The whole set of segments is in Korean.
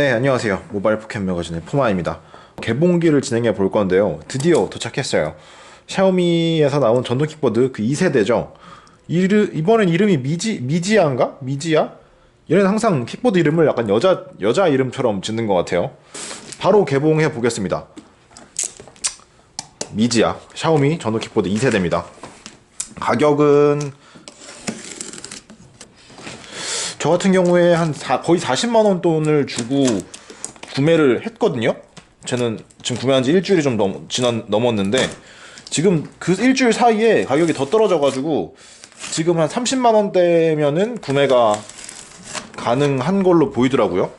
네, 안녕하세요. 모바일 포켓 매거진의 포마입니다. 개봉기를 진행해 볼 건데요. 드디어 도착했어요. 샤오미에서 나온 전동 킥보드 그 2세대죠. 이르, 이번엔 이름이 미지, 미지아인가? 미지아? 얘는 항상 킥보드 이름을 약간 여자, 여자 이름처럼 짓는 것 같아요. 바로 개봉해 보겠습니다. 미지아. 샤오미 전동 킥보드 2세대입니다. 가격은 저 같은 경우에 한 사- 거의 40만 원 돈을 주고 구매를 했거든요. 저는 지금 구매한 지 일주일이 좀 넘, 지난 넘었는데 지금 그 일주일 사이에 가격이 더 떨어져가지고 지금 한 30만 원대면은 구매가 가능한 걸로 보이더라고요.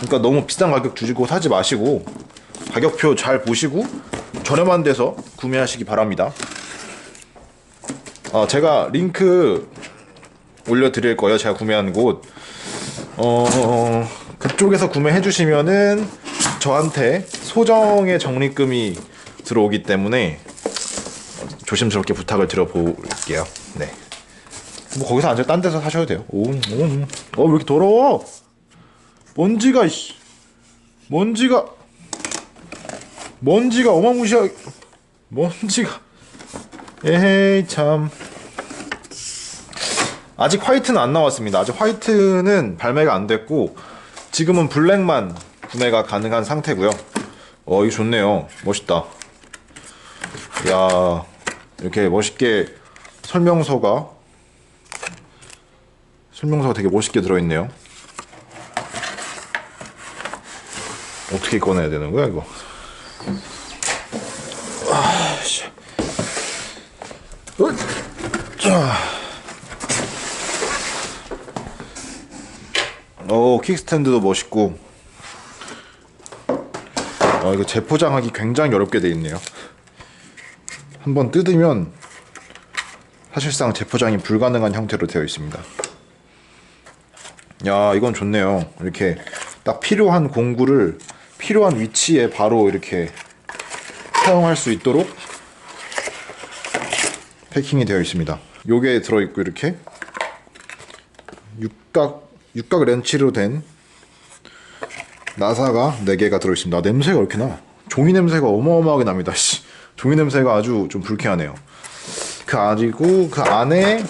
그러니까 너무 비싼 가격 주시고 사지 마시고 가격표 잘 보시고 저렴한 데서 구매하시기 바랍니다. 아, 제가 링크 올려드릴 거예요. 제가 구매한 곳. 어, 그쪽에서 구매해 주시면은 저한테 소정의 적립금이 들어오기 때문에 조심스럽게 부탁을 드려볼게요. 네. 뭐 거기서 앉아 딴 데서 사셔도 돼요. 오, 오, 오. 어, 왜 이렇게 더러워? 먼지가, 이씨. 먼지가. 먼지가 어마무시하게. 먼지가. 에헤이, 참. 아직 화이트는 안 나왔습니다. 아직 화이트는 발매가 안 됐고 지금은 블랙만 구매가 가능한 상태고요. 어, 이거 좋네요. 멋있다. 야, 이렇게 멋있게 설명서가 설명서가 되게 멋있게 들어있네요. 어떻게 꺼내야 되는 거야 이거? 아, 씨. 으, 오 킥스탠드도 멋있고. 아 이거 재포장하기 굉장히 어렵게 돼 있네요. 한번 뜯으면 사실상 재포장이 불가능한 형태로 되어 있습니다. 야 이건 좋네요. 이렇게 딱 필요한 공구를 필요한 위치에 바로 이렇게 사용할 수 있도록 패킹이 되어 있습니다. 요게 들어있고 이렇게 육각 육각 렌치로 된 나사가 4개가 들어있습니다. 아, 냄새가 왜 이렇게 나? 종이 냄새가 어마어마하게 납니다. 씨. 종이 냄새가 아주 좀 불쾌하네요. 그 아니고 그 안에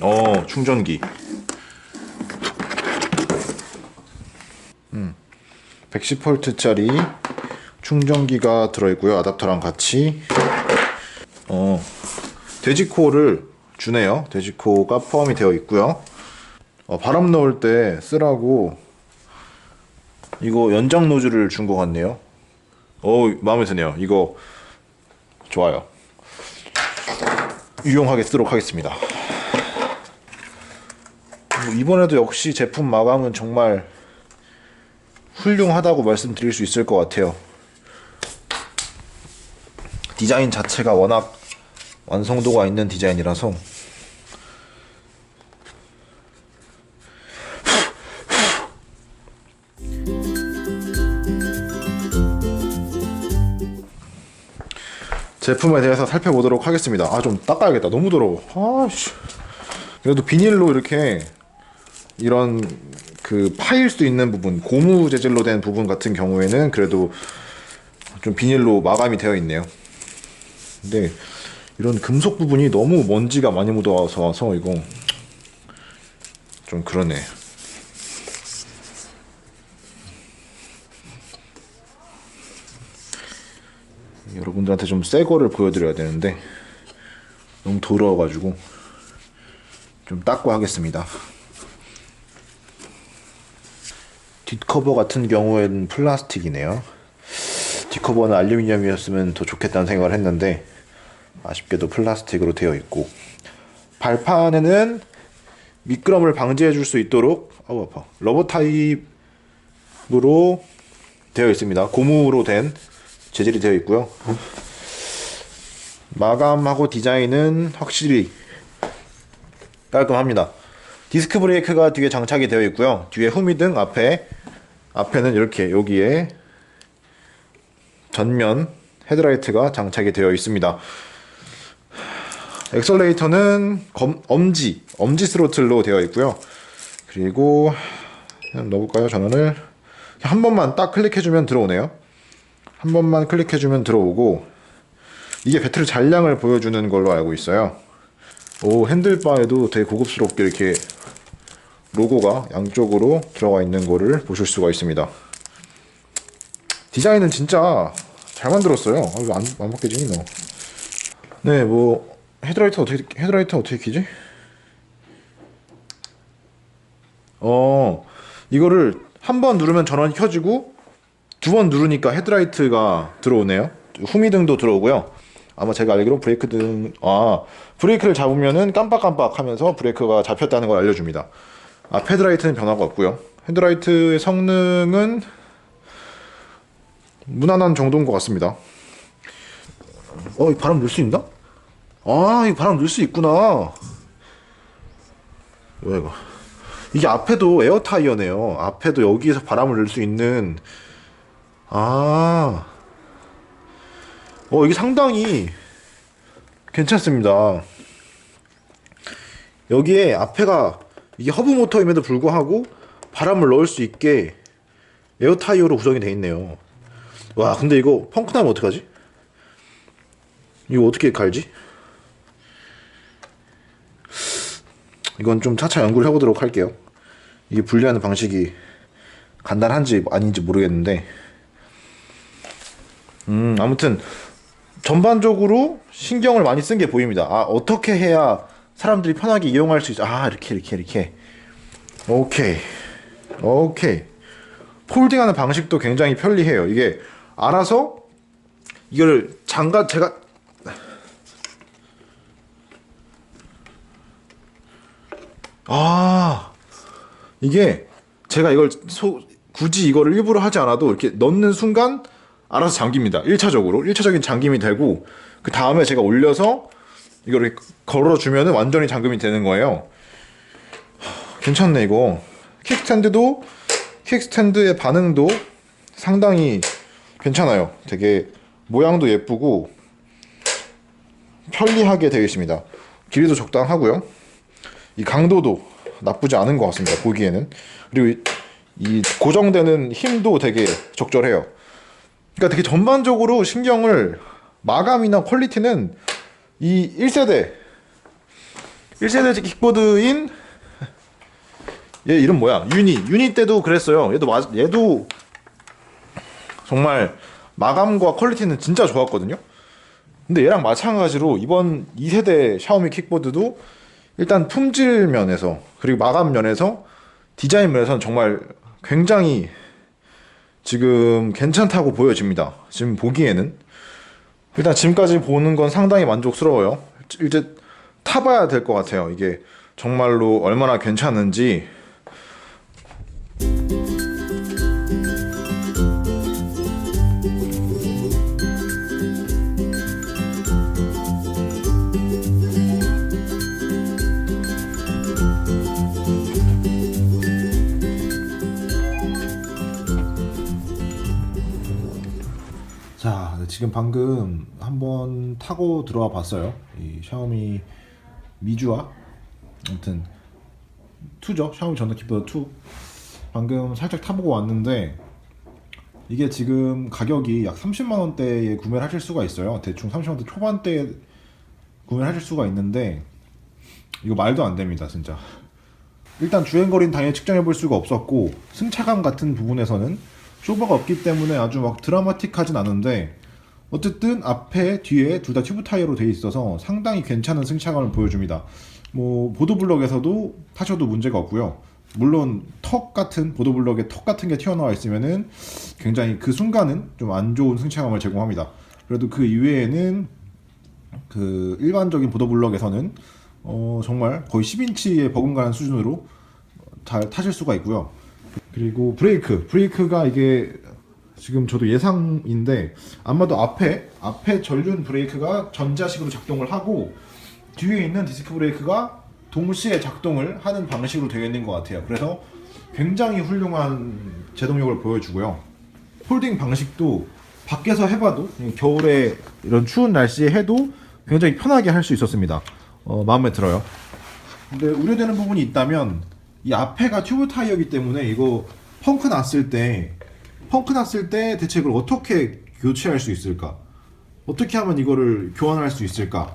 어 충전기 음 110V짜리 충전기가 들어있고요 아답터랑 같이 어 돼지코를 주네요. 돼지코가 포함이 되어 있고요. 어, 바람 넣을 때 쓰라고 이거 연장 노즐을 준 것 같네요. 어 마음에 드네요. 이거 좋아요. 유용하게 쓰도록 하겠습니다. 뭐 이번에도 역시 제품 마감은 정말 훌륭하다고 말씀드릴 수 있을 것 같아요. 디자인 자체가 워낙 완성도가 있는 디자인이라서 제품에 대해서 살펴보도록 하겠습니다. 아 좀 닦아야겠다. 너무 더러워. 아씨. 그래도 비닐로 이렇게 이런 그 파일 수 있는 부분, 고무 재질로 된 부분 같은 경우에는 그래도 좀 비닐로 마감이 되어 있네요. 근데 이런 금속 부분이 너무 먼지가 많이 묻어서 와서 이거 좀 그러네. 여러분들한테 좀 새 거를 보여드려야 되는데 너무 더러워가지고 좀 닦고 하겠습니다. 뒷커버 같은 경우에는 플라스틱이네요. 뒷커버는 알루미늄이었으면 더 좋겠다는 생각을 했는데 아쉽게도 플라스틱으로 되어 있고 발판에는 미끄럼을 방지해 줄 수 있도록 아우 아파. 러버 타입으로 되어 있습니다. 고무로 된 재질이 되어 있고요. 마감하고 디자인은 확실히 깔끔합니다. 디스크 브레이크가 뒤에 장착이 되어 있고요. 뒤에 후미등 앞에 앞에는 이렇게 여기에 전면 헤드라이트가 장착이 되어 있습니다 엑셀레이터는 검, 엄지, 엄지 스로틀로 되어 있고요. 그리고 그냥 넣어볼까요? 전원을 한 번만 딱 클릭해주면 들어오네요. 한 번만 클릭해주면 들어오고 이게 배터리 잔량을 보여주는 걸로 알고 있어요. 오 핸들바에도 되게 고급스럽게 이렇게 로고가 양쪽으로 들어가 있는 거를 보실 수가 있습니다. 디자인은 진짜 잘 만들었어요. 아, 왜안 안 바뀌지니 너? 네, 뭐 헤드라이트 어떻게 헤드라이트 어떻게 키지? 어, 이거를 한 번 누르면 전원이 켜지고 두 번 누르니까 헤드라이트가 들어오네요. 후미등도 들어오고요. 아마 제가 알기로 브레이크 등, 아, 브레이크를 잡으면은 깜빡깜빡 하면서 브레이크가 잡혔다는 걸 알려줍니다. 아, 헤드라이트는 변화가 없고요. 헤드라이트의 성능은 무난한 정도인 것 같습니다. 어, 이 바람 넣을 수 있나? 아, 이 바람 넣을 수 있구나. 뭐야, 이거. 이게 앞에도 에어 타이어네요. 앞에도 여기에서 바람을 넣을 수 있는, 아. 어, 이게 상당히 괜찮습니다. 여기에 앞에가 이게 허브 모터임에도 불구하고 바람을 넣을 수 있게 에어 타이어로 구성이 되어 있네요. 와, 근데 이거 펑크 나면 어떡하지? 이거 어떻게 갈지? 이건 좀 차차 연구를 해보도록 할게요. 이게 분리하는 방식이 간단한지 아닌지 모르겠는데, 음, 아무튼 전반적으로 신경을 많이 쓴 게 보입니다. 아, 어떻게 해야 사람들이 편하게 이용할 수 있어? 아, 이렇게, 이렇게, 이렇게. 오케이. 오케이. 폴딩하는 방식도 굉장히 편리해요. 이게 알아서 이걸 잠가 제가 아 이게 제가 이걸 소, 굳이 이거를 일부러 하지 않아도 이렇게 넣는 순간 알아서 잠깁니다. 1차적으로 1차적인 잠김이 되고 그 다음에 제가 올려서 이거를 걸어 주면은 완전히 잠금이 되는 거예요. 하, 괜찮네 이거. 킥스탠드도 킥스탠드의 반응도 상당히 괜찮아요. 되게 모양도 예쁘고 편리하게 되어 있습니다. 길이도 적당하고요. 이 강도도 나쁘지 않은 것 같습니다. 보기에는 그리고 이, 이 고정되는 힘도 되게 적절해요. 그러니까 되게 전반적으로 신경을 마감이나 퀄리티는 이 1세대 1세대 킥보드인 얘 이름 뭐야? 유니. 유니 때도 그랬어요. 얘도 맞 얘도 정말 마감과 퀄리티는 진짜 좋았거든요. 근데 얘랑 마찬가지로 이번 2세대 샤오미 킥보드도 일단 품질 면에서 그리고 마감 면에서 디자인 면에서는 정말 굉장히 지금 괜찮다고 보여집니다. 지금 보기에는 일단 지금까지 보는 건 상당히 만족스러워요. 이제 타봐야 될 것 같아요. 이게 정말로 얼마나 괜찮은지 지금 방금 한번 타고 들어와 봤어요. 이 샤오미 미주와 아무튼 2죠. 샤오미 전동 킥보드 2. 방금 살짝 타보고 왔는데 이게 지금 가격이 약 30만 원대에 구매를 하실 수가 있어요. 대충 30만 원대 초반대에 구매를 하실 수가 있는데 이거 말도 안 됩니다, 진짜. 일단 주행 거리는 당연히 측정해 볼 수가 없었고 승차감 같은 부분에서는 쇼버가 없기 때문에 아주 막 드라마틱하진 않은데 어쨌든 앞에 뒤에 둘 다 튜브 타이어로 돼 있어서 상당히 괜찮은 승차감을 보여줍니다. 뭐 보도블럭에서도 타셔도 문제가 없고요. 물론 턱 같은 보도블럭에 턱 같은 게 튀어나와 있으면은 굉장히 그 순간은 좀 안 좋은 승차감을 제공합니다. 그래도 그 이외에는 그 일반적인 보도블럭에서는 어 정말 거의 10인치에 버금가는 수준으로 잘 타실 수가 있고요. 그리고 브레이크, 브레이크가 이게 지금 저도 예상인데 아마도 앞에 앞에 전륜 브레이크가 전자식으로 작동을 하고 뒤에 있는 디스크 브레이크가 동시에 작동을 하는 방식으로 되어 있는 것 같아요. 그래서 굉장히 훌륭한 제동력을 보여주고요. 홀딩 방식도 밖에서 해봐도 겨울에 이런 추운 날씨에 해도 굉장히 편하게 할 수 있었습니다. 어, 마음에 들어요. 근데 우려되는 부분이 있다면 이 앞에가 튜브 타이어이기 때문에 이거 펑크 났을 때 펑크 났을 때 대체 이걸 어떻게 교체할 수 있을까? 어떻게 하면 이거를 교환할 수 있을까?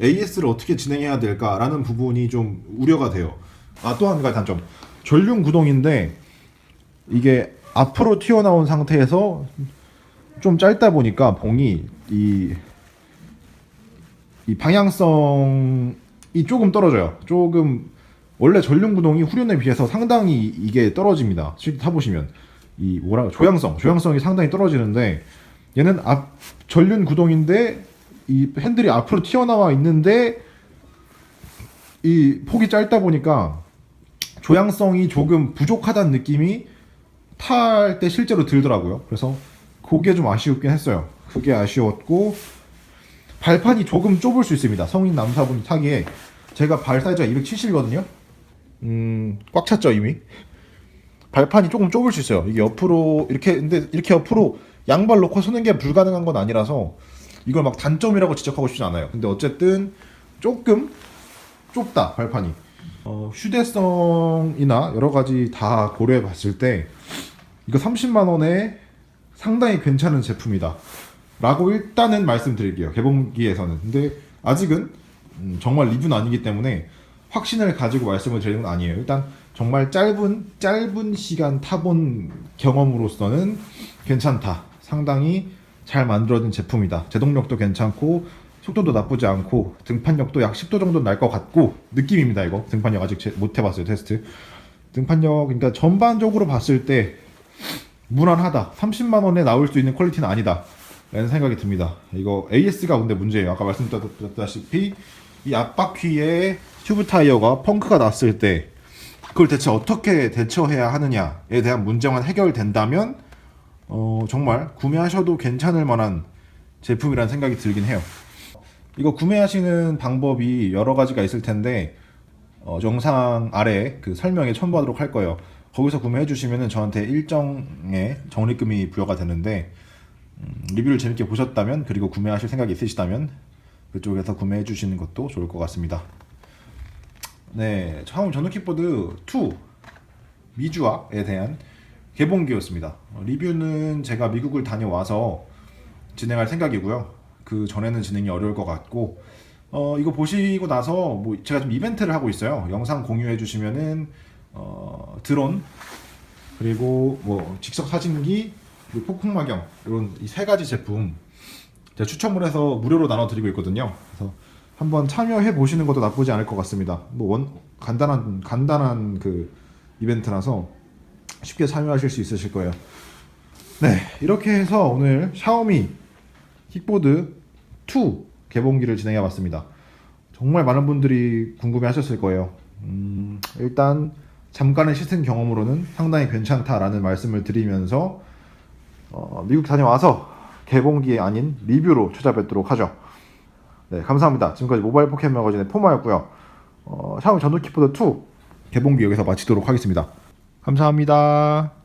AS를 어떻게 진행해야 될까라는 부분이 좀 우려가 돼요. 아 또 한 가지 단점. 전륜 구동인데 이게 앞으로 튀어나온 상태에서 좀 짧다 보니까 봉이 이, 이 방향성이 조금 떨어져요. 조금 원래 전륜 구동이 후륜에 비해서 상당히 이게 떨어집니다. 실제 타보시면 이 뭐라 조향성, 조향성이 상당히 떨어지는데 얘는 앞 전륜 구동인데 이 핸들이 앞으로 튀어나와 있는데 이 폭이 짧다 보니까 조향성이 조금 부족하다는 느낌이 탈 때 실제로 들더라고요. 그래서 그게 좀 아쉬웠긴 했어요. 그게 아쉬웠고 발판이 조금 좁을 수 있습니다. 성인 남사분이 타기에 제가 발 사이즈가 270이거든요. 음, 꽉 찼죠 이미. 발판이 조금 좁을 수 있어요. 이게 옆으로 이렇게 근데 이렇게 옆으로 양발 놓고 서는 게 불가능한 건 아니라서 이걸 막 단점이라고 지적하고 싶진 않아요. 근데 어쨌든 조금 좁다 발판이. 어, 휴대성이나 여러 가지 다 고려해 봤을 때 이거 30만 원에 상당히 괜찮은 제품이다. 라고 일단은 말씀드릴게요. 개봉기에서는. 근데 아직은 음, 정말 리뷰는 아니기 때문에 확신을 가지고 말씀을 드리는 건 아니에요. 일단 정말 짧은 짧은 시간 타본 경험으로서는 괜찮다. 상당히 잘 만들어진 제품이다. 제동력도 괜찮고 속도도 나쁘지 않고 등판력도 약 10도 정도 날 것 같고 느낌입니다. 이거 등판력 아직 제- 못 해봤어요 테스트. 등판력 그러니까 전반적으로 봤을 때 무난하다. 30만 원에 나올 수 있는 퀄리티는 아니다. 라는 생각이 듭니다. 이거 AS가 근데 문제예요. 아까 말씀드렸다시피 이 앞바퀴에 튜브 타이어가 펑크가 났을 때 그걸 대체 어떻게 대처해야 하느냐에 대한 문제만 해결된다면 어, 정말 구매하셔도 괜찮을 만한 제품이라는 생각이 들긴 해요. 이거 구매하시는 방법이 여러 가지가 있을 텐데 어, 영상 아래 그 설명에 첨부하도록 할 거예요. 거기서 구매해 주시면은 저한테 일정의 적립금이 부여가 되는데 음, 리뷰를 재밌게 보셨다면 그리고 구매하실 생각이 있으시다면 그쪽에서 구매해 주시는 것도 좋을 것 같습니다. 네, 처음 전후 킥보드 2 미주화에 대한 개봉기였습니다. 어, 리뷰는 제가 미국을 다녀와서 진행할 생각이고요. 그 전에는 진행이 어려울 것 같고 어, 이거 보시고 나서 뭐 제가 좀 이벤트를 하고 있어요. 영상 공유해 주시면은 어, 드론 그리고 뭐 직석 사진기 그리고 폭풍마경 이런 이 세 가지 제품 제가 추첨을 해서 무료로 나눠 드리고 있거든요. 그래서 한번 참여해 보시는 것도 나쁘지 않을 것 같습니다. 뭐 원 간단한 간단한 그 이벤트라서 쉽게 참여하실 수 있으실 거예요. 네, 이렇게 해서 오늘 샤오미 킥보드 2 개봉기를 진행해 봤습니다. 정말 많은 분들이 궁금해 하셨을 거예요. 음, 일단 잠깐의 시승 경험으로는 상당히 괜찮다라는 말씀을 드리면서 어, 미국 다녀와서 개봉기 아닌 리뷰로 찾아뵙도록 하죠. 네, 감사합니다. 지금까지 모바일 포켓 매거진의 포마였고요. 어, 샤오미 전동 키보드 2 개봉기 여기서 마치도록 하겠습니다. 감사합니다.